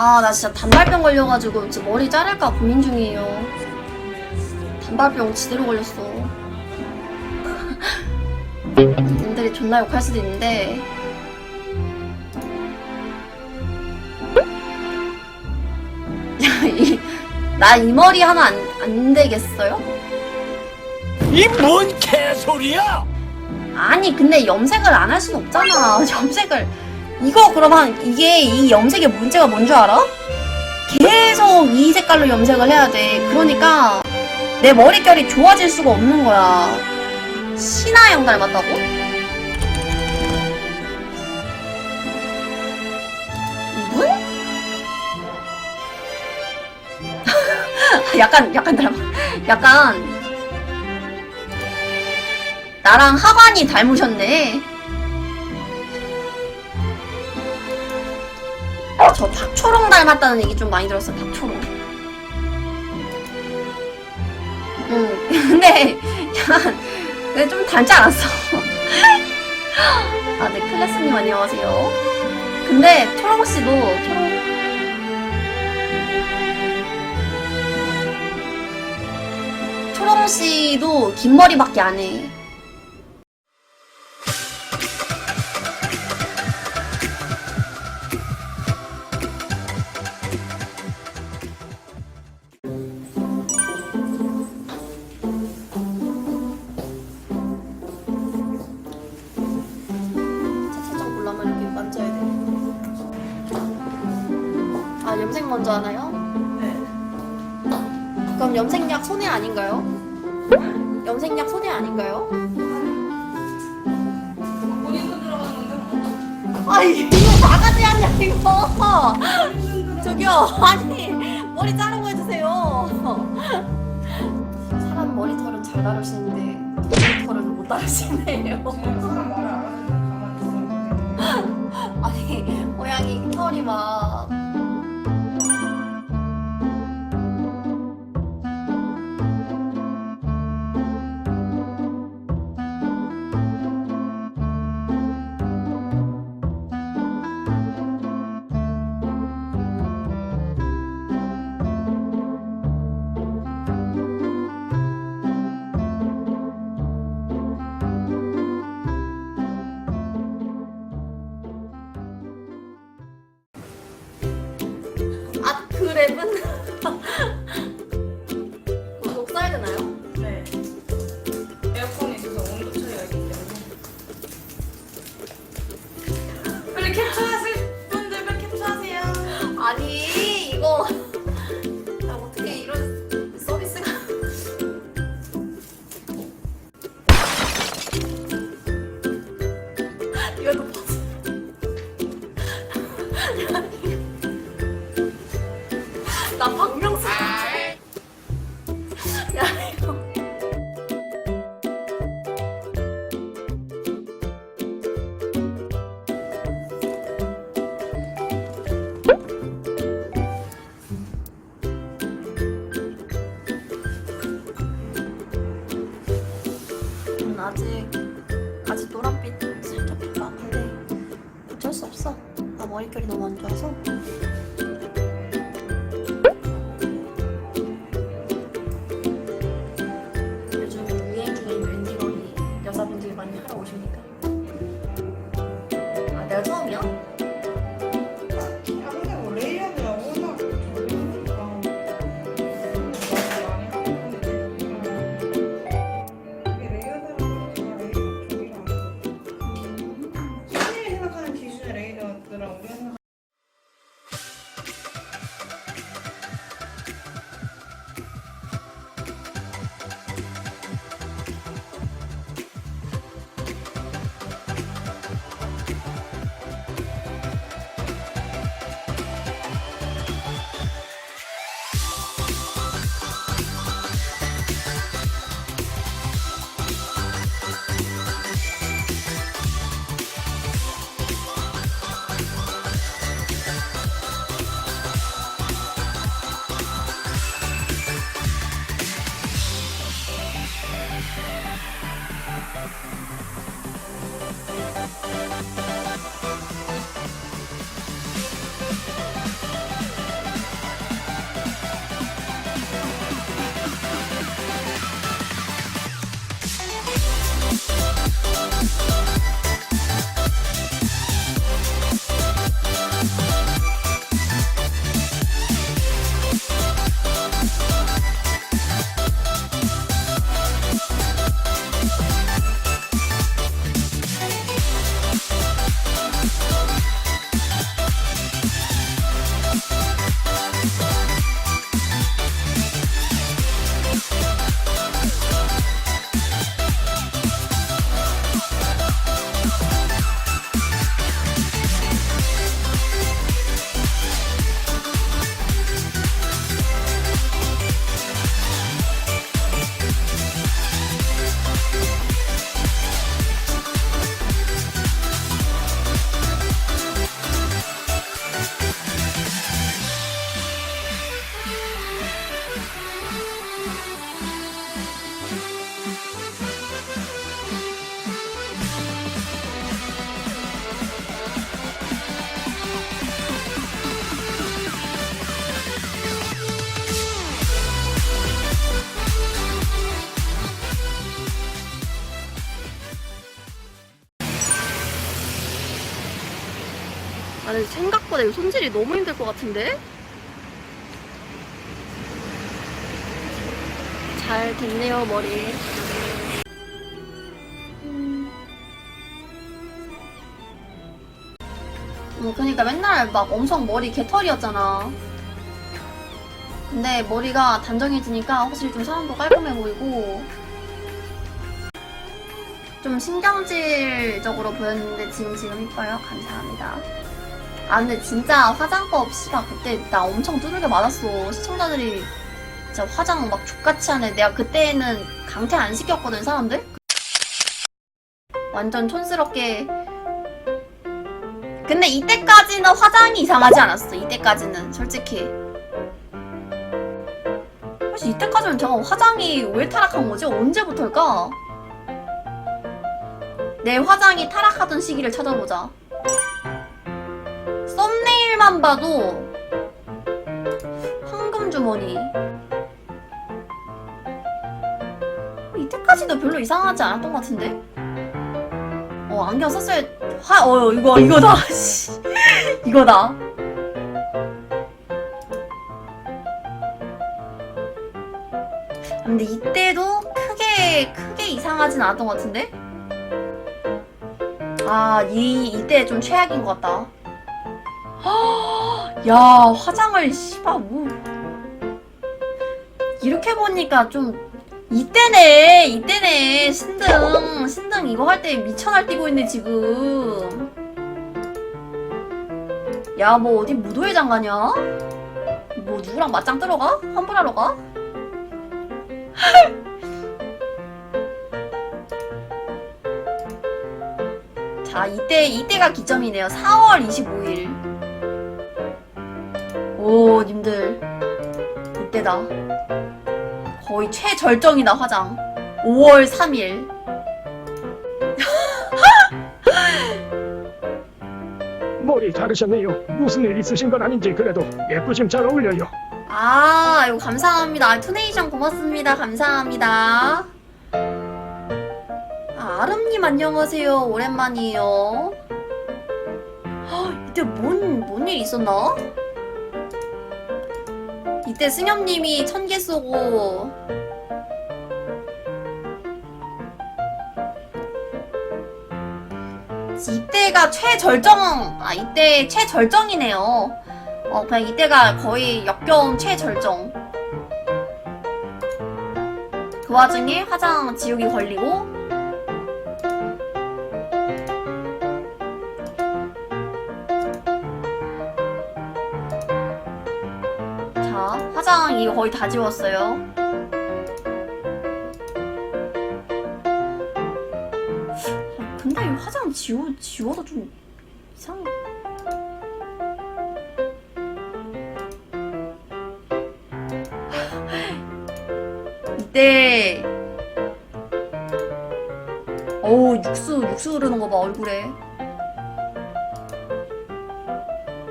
아, 나 진짜 단발병 걸려가지고 지금 머리 자를까 고민 중이에요. 단발병 지대로 걸렸어. 님들이 존나 욕할 수도 있는데. 나 이 머리 하나 안, 안 되겠어요? 이 뭔 개소리야? 아니 근데 염색을 안 할 순 없잖아 염색을 이거 그러면 이게 이 염색의 문제가 뭔 줄 알아? 계속 이 색깔로 염색을 해야 돼 그러니까 내 머릿결이 좋아질 수가 없는 거야 신하영 닮았다고? 이분? 약간 약간 닮아 약간 나랑 하관이 닮으셨네. 저 박초롱 닮았다는 얘기 좀 많이 들었어, 박초롱. 응, 근데, 근데 좀 닮지 않았어. 아, 네, 클래스님 안녕하세요. 근데, 초롱씨도, 초롱, 초롱씨도 긴 머리밖에 안 해. 염색 먼저 하나요? 네. 그럼 염색약 손해 아닌가요? 염색약 손해 아닌가요? 아, 이거 바가지 아니야, 이거! 저기요, 아니, 머리 자르고 해주세요. 사람 머리털은 잘 다루시는데, 머리털은 못 다루시네요. 아니 고양이 털이 막 아, 그 아, 나 머릿결이 너무 안 좋아서? 아니 생각보다 이 손질이 너무 힘들 것 같은데? 잘 됐네요 머리. 음, 그러니까 맨날 막 엄청 머리 개털이었잖아. 근데 머리가 단정해지니까 확실히 좀 사람도 깔끔해 보이고 좀 신경질적으로 보였는데 지금 지금 이뻐요. 감사합니다 아 근데 진짜 화장법 씨발 그때 나 엄청 두들겨 맞았어 시청자들이 진짜 화장 막 족같이 하네 내가 그때는 강퇴 안 시켰거든 사람들 완전 촌스럽게 근데 이때까지는 화장이 이상하지 않았어 이때까지는 솔직히 사실 이때까지는 제가 화장이 왜 타락한 거지? 언제부터일까? 내 화장이 타락하던 시기를 찾아보자. 썸네일만 봐도 황금 주머니. 이때까지도 별로 이상하지 않았던 것 같은데? 어 안경 썼어야 화, 어 이거 이거다. 씨. 이거다. 근데 이때도 크게 크게 이상하진 않았던 것 같은데? 아, 이 이때 좀 최악인 것 같다. 야, 화장을 씨발 뭐 이렇게 보니까 좀 이때네, 이때네 신등 신등 이거 할 때 미쳐 날 뛰고 있네 지금. 야, 뭐 어디 무도회장 가냐? 뭐 누구랑 맞짱 뜨러 가? 환불하러 가? 자, 이때, 이때가 기점이네요. 4월 25일. 오, 님들. 이때다. 거의 최절정이다, 화장. 5월 3일. 머리 자르셨네요. 무슨 일 있으신 건 아닌지 그래도 예쁘심 잘 어울려요. 아, 이거 감사합니다. 아, 투네이션 고맙습니다. 감사합니다. 아, 아름님 안녕하세요. 오랜만이에요. 아, 이때 뭔, 뭔 일 있었나? 이때 승엽님이 천 개 쏘고. 이때가 최절정, 아, 이때 최절정이네요. 어, 그냥 이때가 거의 역겨운 최절정. 그 와중에 화장 지우기 걸리고, 화장 이거 거의 다 지웠어요. 아, 근데 이 화장 지워, 지워도 좀 이상해. 이때 어우 육수 육수 흐르는 거 봐 얼굴에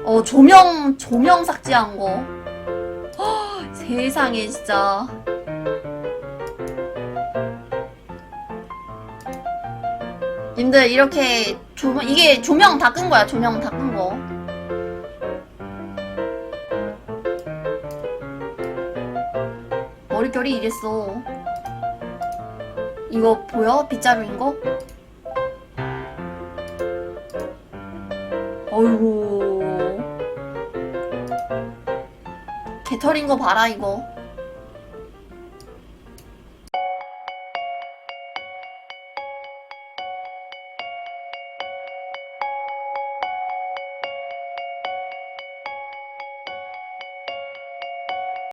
어 조명 조명 삭제한 거 헉, 세상에 진짜 님들 이렇게 조명 이게 조명 다 끈 거야 조명 다 끈 거. 머릿결이 이랬어. 이거 보여? 빗자루인 거? 어이구. 개털인 거 봐라, 이거.